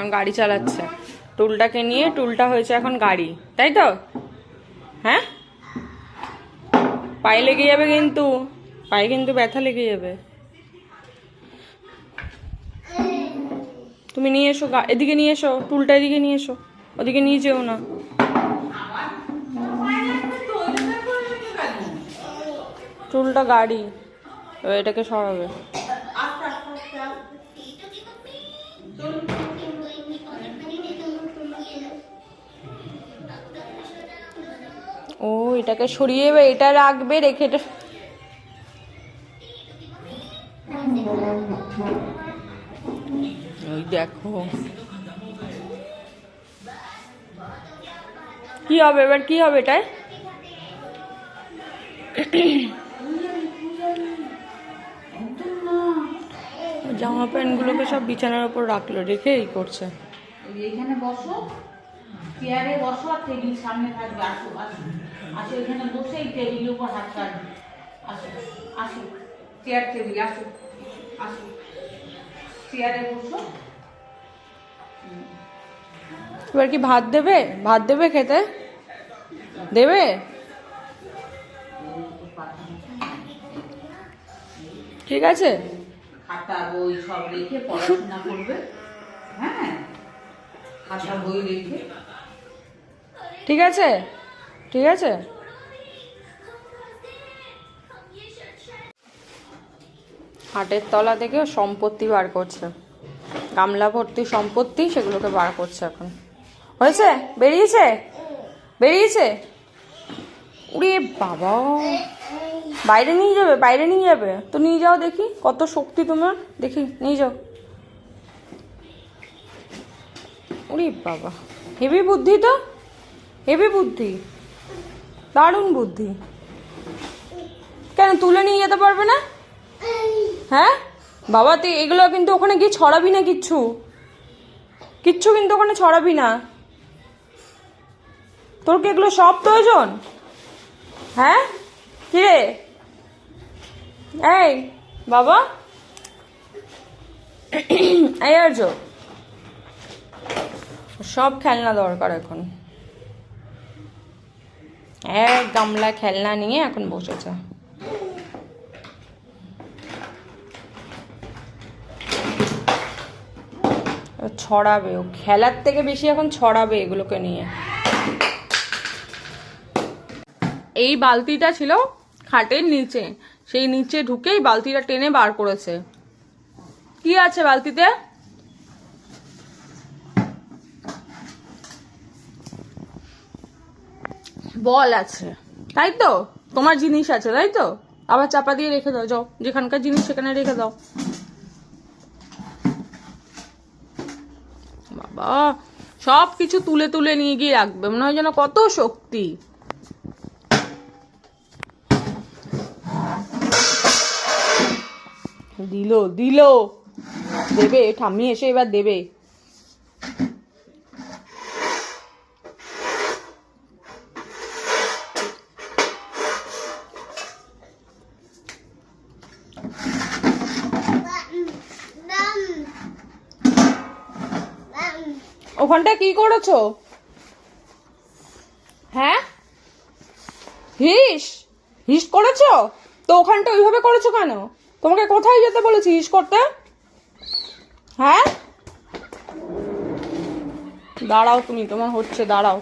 এখন গাড়ি চালাচ্ছে। টুলটাকে নিয়ে টুলটা হয়েছে এখন গাড়ি, তাই তো? হ্যাঁ? পায়ে লেগে যাবে কিন্তু, পায়ে কিন্তু ব্যথা লেগে যাবে। তুমি নিয়ে এসো এদিকে নিয়ে এসো, টুলটা এদিকে নিয়ে এসো, ওদিকে নিয়ে যেও না। টুলটা গাড়ি এটাকে সরাবে। ও এটাকে সরিয়ে এবার এটা রাখবে রেখে এটা ওই দেখো। কি হবে এবার? কি হবে এটায়? জামা প্যান্টগুলোকে সব বিছানার উপর রাখল রেখে এই করছে। এখানে বসো। চেয়ারে বসো আর টেবিল সামনে থাকবে আসো আসো। আসো এখানে বসে এই টেবিলের উপর হাত রাখবে। আসো আসো। চেয়ার টেবিল আসো আসো। চেয়ারে বসো। এবার কি ভাত দেবে? ভাত দেবে খেতে? দেবে? ঠিক আছে। খাতা বই সব রেখে পড়াশোনা করবে। হ্যাঁ? খাতা বই রেখে। ঠিক আছে? ঠিক আছে? হাটের তলা থেকে সম্পত্তি বার করছে। গামলা ভর্তি সম্পত্তি সেগুলোকে বার করছে এখন। হয়েছে? বেরিয়েছে? বেরিয়েছে? উরে বাবা। বাইরে নিয়ে যাবে, বাইরে নিয়ে যাবে। তো নিয়ে যাও দেখি, কত শক্তি তোমার। দেখি, নিয়ে যাও। উরে বাবা। হেভি বুদ্ধি তো? হেভি বুদ্ধি। দারুণ বুদ্ধি। কেন, তুলে নিয়ে যেতে পারবে না? হ্যাঁ? বাবা, তুই এগুলো কিন্তু ওখানে গিয়ে ছড়াবি না কিচ্ছু। কিচ্ছু কিন্তু ওখানে ছড়াবি না। তোর কি এগুলো সব প্রয়োজন? হ্যাঁ? কি রে? এই, বাবা। এই আর্য। সব খেলনা দরকার এখন। এক গামলা খেলনা নিয়ে এখন বসেছে। ছড়াবে, ও খেলার থেকে বেশি এখন ছড়াবে এগুলোকে নিয়ে। এই বালতিটা ছিল খাটের নিচে, সেই নিচে ঢুকেই বালতিটা টেনে বার করেছে। কি আছে বালতিতে? বল আছে। তাই তো? তোমার জিনিস আছে, তাই তো? আবার চাপা দিয়ে রেখে দাও, যাও। যেখানকার জিনিস, সেখানে রেখে দাও। বাবা সব কিছু তুলে তুলে নিয়ে গিয়ে রাখবে। মনে হয় যেন কত শক্তি। দিল দিল। দেবে, ঠাম্মি এসে এবার দেবে। ওখানটা কি করেছ? হ্যাঁ? হিস! হিস করেছ? তো ওখানটা ওইভাবে করেছ কেন? তোমাকে কোথায় যেতে বলেছি হিস করতে? হ্যাঁ? দাঁড়াও তুমি, তোমার হচ্ছে, দাঁড়াও।